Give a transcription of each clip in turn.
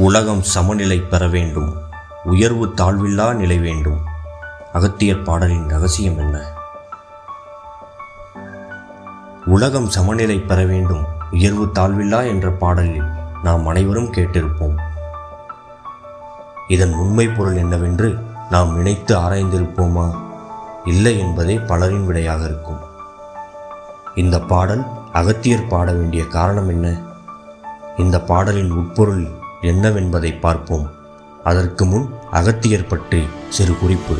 உலகம் சமநிலை பெற வேண்டும். உயர்வு தாழ்வில்லா நிலை வேண்டும். அகத்தியர் பாடலின் ரகசியம் என்ன? உலகம் சமநிலை பெற வேண்டும். உயர்வு தாழ்வில்லா என்ற பாடலில் நாம் அனைவரும் கேட்டிருப்போம். இதன் உண்மை பொருள் என்னவென்று நாம் நினைத்து ஆராய்ந்திருப்போமா? இல்லை என்பதே பலரின் விடையாக இருக்கும். இந்த பாடல் அகத்தியர் பாட வேண்டிய காரணம் என்ன? இந்த பாடலின் உட்பொருள் என்னவென்பதை பார்ப்போம். அதற்கு முன் அகத்தியர் பற்றி சிறு குறிப்பு.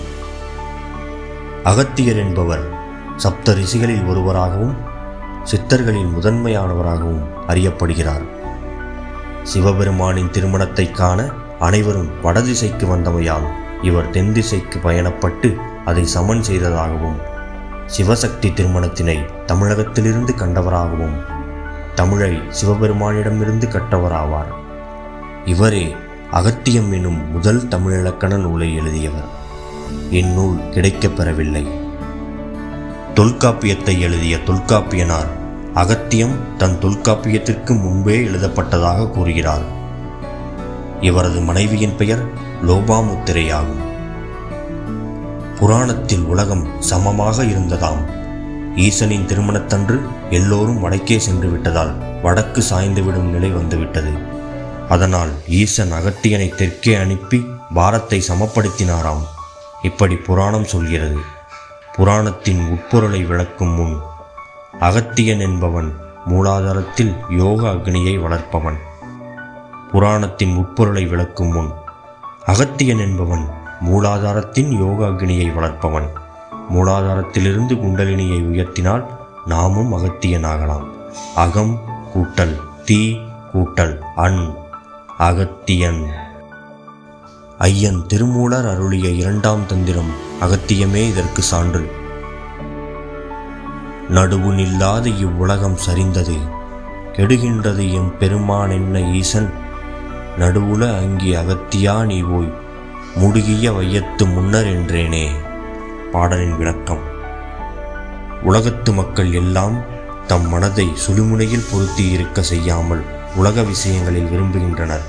அகத்தியர் என்பவர் சப்த ரிஷிகளில் ஒருவராகவும் சித்தர்களில் முதன்மையானவராகவும் அறியப்படுகிறார். சிவபெருமானின் திருமணத்தை காண அனைவரும் வடதிசைக்கு வந்தமையால் இவர் தென் திசைக்கு பயணப்பட்டு அதை சமன் செய்ததாகவும் சிவசக்தி திருமணத்தினை தமிழகத்திலிருந்து கண்டவராகவும் தமிழை சிவபெருமானிடமிருந்து கற்றவராவார் இவரே அகத்தியம் என்னும் முதல் தமிழிலக்கண நூலை எழுதியவர். இந்நூல் கிடைக்கப் பெறவில்லை. தொல்காப்பியத்தை எழுதிய தொல்காப்பியனார் அகத்தியம் தன் தொல்காப்பியத்திற்கு முன்பே எழுதப்பட்டதாக கூறுகிறார். இவரது மனைவியின் பெயர் லோபாமுத்திரையாகும். புராணத்தில் உலகம் சமமாக இருந்ததாம். ஈசனின் திருமணத்தன்று எல்லோரும் வடக்கே சென்று விட்டதால் வடக்கு சாய்ந்துவிடும் நிலை வந்துவிட்டது. அதனால் ஈசன் அகத்தியனை தெற்கே அனுப்பி பாரத்தை சமப்படுத்தினாராம். இப்படி புராணம் சொல்கிறது. புராணத்தின் உட்பொருளை விளக்கும் முன் அகத்தியன் என்பவன் மூலாதாரத்தில் யோக அக்னியை வளர்ப்பவன். புராணத்தின் உட்பொருளை விளக்கும் முன் அகத்தியன் என்பவன் மூலாதாரத்தின் யோக அக்னியை வளர்ப்பவன். மூலாதாரத்திலிருந்து குண்டலினியை உயர்த்தினால் நாமும் அகத்தியனாகலாம். அகம் கூட்டல் தீ கூட்டல் அன் அகத்தியன். ஐயன் திருமூலர் அருளிய இரண்டாம் தந்திரம் அகத்தியமே இதற்கு சான்று. நடுவு நில்லாது இவ்வுலகம் சரிந்தது. கெடுகின்றது எம் பெருமான் என்ன ஈசன்? நடுவுல அங்கே அகத்தியா நீ ஓய் முடுகிய வையத்து முன்னர் என்றேனே. பாடலின் விளக்கம். உலகத்து மக்கள் எல்லாம் தம் மனதை சுழுமுனையில் பொருத்தி இருக்க செய்யாமல் உலக விஷயங்களில் விரும்புகின்றனர்.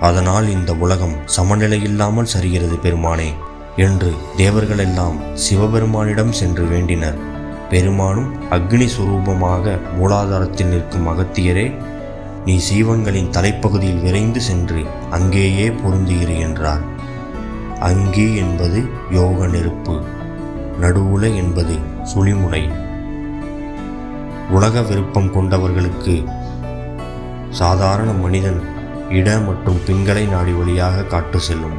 அதனால் இந்த உலகம் சமநிலையில்லாமல் சரிகிறது பெருமானே என்று தேவர்களெல்லாம் சிவபெருமானிடம் சென்று வேண்டினர். பெருமானும் அக்னி சுரூபமாக மூலாதாரத்தில் நிற்கும் அகத்தியரே நீ சீவன்களின் தலைப்பகுதியில் விரைந்து சென்று அங்கேயே பொருந்துகிறீ என்றார். அங்கி என்பது யோக நெருப்பு நடுவுல என்பது சுழிமுனை. உலக விருப்பம் கொண்டவர்களுக்கு சாதாரண மனிதன் இட மற்றும் பிங்களை நாடி வழியாக காட்டு செல்லும்.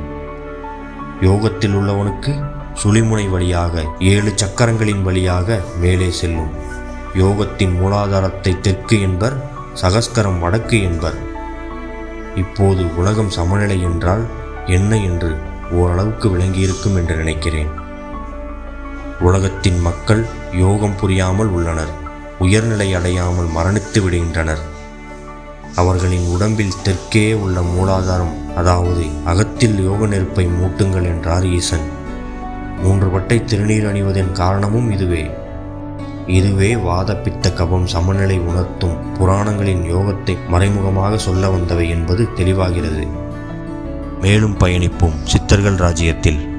யோகத்தில் உள்ளவனுக்கு சுழிமுனை வழியாக ஏழு சக்கரங்களின் வழியாக மேலே செல்லும். யோகத்தின் மூலாதாரத்தை தெற்கு என்பர் சகஸ்கரம் வடக்கு என்பர். இப்போது உலகம் சமநிலை என்றால் என்ன என்று ஓரளவுக்கு விளங்கியிருக்கும் என்று நினைக்கிறேன். உலகத்தின் மக்கள் யோகம் புரியாமல் உள்ளனர் உயர்நிலை அடையாமல் மரணித்து விடுகின்றனர். அவர்களின் உடம்பில் தெற்கே உள்ள மூலாதாரம் அதாவது அகத்தில் யோக நெருப்பை மூட்டுங்கள் என்றார் ஈசன். மூன்று பட்டை திருநீர் அணிவதன் காரணமும் இதுவே. இதுவே வாத பித்த கபம் சமநிலை உணர்த்தும் புராணங்களின் யோகத்தை மறைமுகமாக சொல்ல வந்தவை என்பது தெளிவாகிறது. மேலும் பயணிப்போம் சித்தர்கள் ராஜ்யத்தில்.